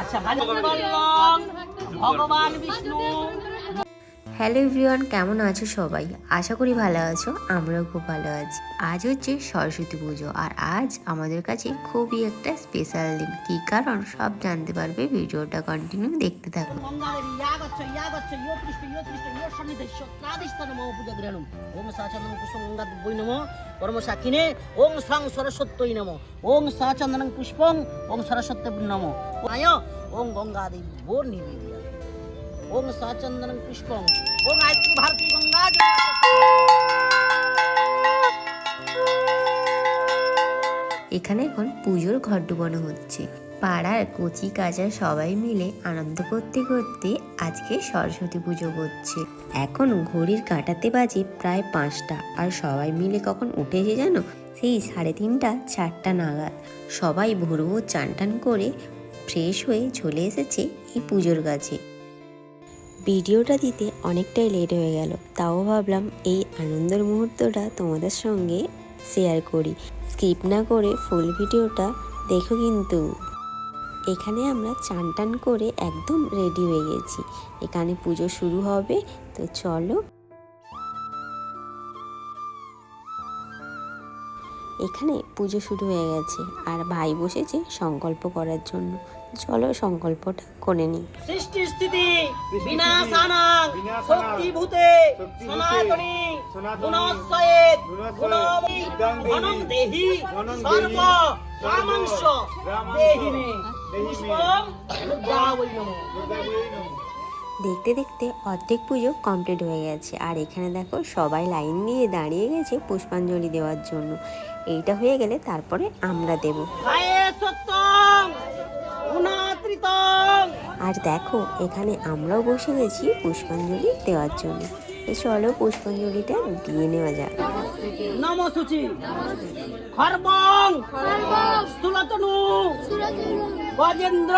আচ্ছা ভগবান Vishnu. Hello everyone, কেমন আছো সবাই? আশা করি ভালো আছো, আমরাও খুব ভালো আছি। আজ হচ্ছে সরস্বতী পুজো, আর আজ আমাদের কাছে খুবই একটা স্পেশাল দিন। কি কারণ? সব জানতে পারবে, ভিডিওটা কন্টিনিউ দেখতে থাকো। ওম সাক্ষিনে ওম সং সরস্বত্যই নমো ওম সাচন্দন পুষ্পং ওম সরস্বতী নমো আয় ওম গঙ্গাদেবী ভোর নিবেদিয়া ওম সাচন্দন পুষ্পং ওম গায়ত্রী ভারতী গঙ্গা এখানে এখন পুজোর ঘর ডুবানো হচ্ছে। পাড়ার কচি কাজা সবাই মিলে আনন্দ করতে করতে আজকে সরস্বতী পুজো করছে এখন ঘড়ির কাটাতে বাজে প্রায় পাঁচটা আর সবাই মিলে কখন উঠেছে জানো? সেই সাড়ে তিনটা চারটা নাগাদ। সবাই ভোর ভোর চান টান করে ফ্রেশ হয়ে চলে এসেছে এই পুজোর কাছে। ভিডিওটা দিতে অনেকটাই লেট হয়ে গেল। তাও ভাবলাম এই আনন্দের মুহূর্তটা তোমাদের সঙ্গে শেয়ার করি। স্কিপ না করে ফুল ভিডিওটা দেখো কিন্তু। এখানে আমরা চান টান করে একদম রেডি হয়ে গেছি। এখানে পুজো শুরু হবে, তো চলো এখানে পুজো শুরু হয়ে গেছে আর ভাই বসেছে সংকল্প করার জন্য। চলো সংকল্পটা করে নিই। সৃষ্টি স্থিতি বিনাশানাং সনাতনী গুণময়ী ধনং দেহি সর্ব কামাংশ দেহি মে। পুষ্পম দুর্গাবৈ নমঃ। দেখতে দেখতে অর্ধেক পুজো কমপ্লিট হয়ে গেছে। আর এখানে দেখো সবাই লাইন দিয়ে দাঁড়িয়ে গেছে পুষ্পাঞ্জলি দেওয়ার জন্য। এইটা হয়ে গেলে তারপরে আমরা দেব। আর দেখো এখানে আমরাও বসে গেছি পুষ্পাঞ্জলি দেওয়ার জন্য। চলো পুষ্পাঞ্জলিটা দিয়ে নেওয়া যাক। নম সূচি খর্বং। স্থূলতনু। গজেন্দ্র।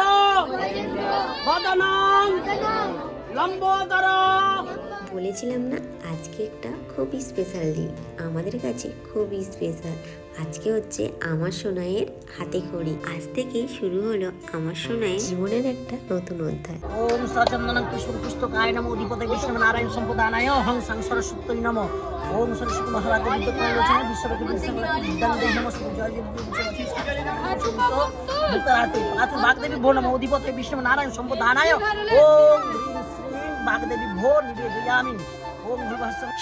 বদনং। বলেছিলাম না আজকে একটা খুবই স্পেশাল দিন আমাদের কাছে খুবই স্পেশাল আজকে হচ্ছে আমার সোনাইয়ের হাতে খড়ি আজ থেকেই শুরু হলো আমার সোনাইয়ের জীবনের একটা নতুন অধ্যায় ওম সচন্দনং পুষ্পং পুস্তকায় নমো অধিপতে বিষ্ণু নারায়ণ সম্পদানায় হং সং সরস্বতী নমো ওম সরস্বতী মহারাজ বিদ্য প্রয়োজন বিশ্বরূপী বিদ্যাং দেহি নমো জয় দেবী বাগদেবী ভো নমো অধিপতে বিষ্ণু নারায়ণ সম্পদানায় ওম বাগদেবী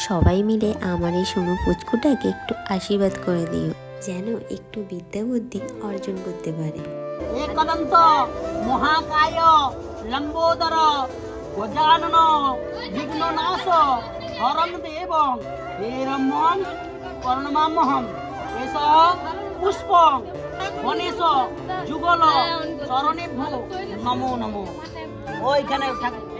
সবাই মিলে আমার এই সোনু পুচকুটাকে একটু আশীর্বাদ করে দিও যেন একটু বিদ্যা বুদ্ধি অর্জন করতে পারে। একদন্ত মহাকায় লম্বোদর গজানন বিঘ্ননাশ হরণ দেব। হেরমন কর্ণমামহম এস পুষ্প গণেশ যুগল নমো নমো। ওইখানে ঠাকুর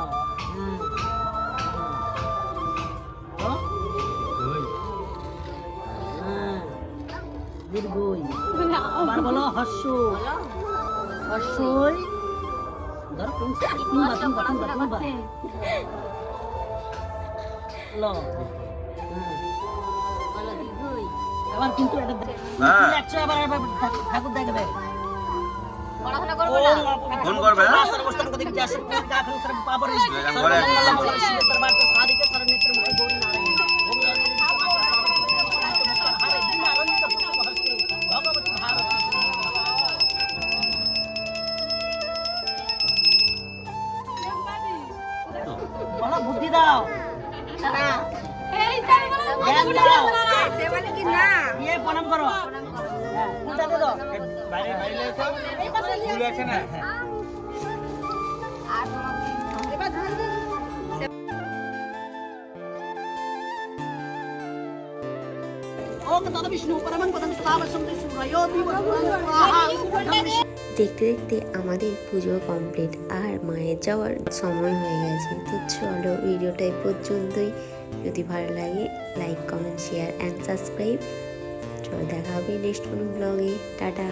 দীর্ঘই আবার বলো হর্ষ। হর্ষই। আবার কিন্তু ঠাকুর- দেখবে। ফোন করবে, হ্যাঁ? দাও। দিয়ে প্রণাম করো। হ্যাঁ, পূজা দিয়ে দাও ওম তদ বিষ্ণু পরমং পদং দেখতে দেখতে আমাদের পুজো কমপ্লিট আর মায়ের যাওয়ার সময় হয়ে গেছে। তো চলো ভিডিওটা এই পর্যন্তই। যদি ভালো লাগে like comment share and subscribe চলো দেখা হবে নেক্সট কোনো ব্লগে টাটা।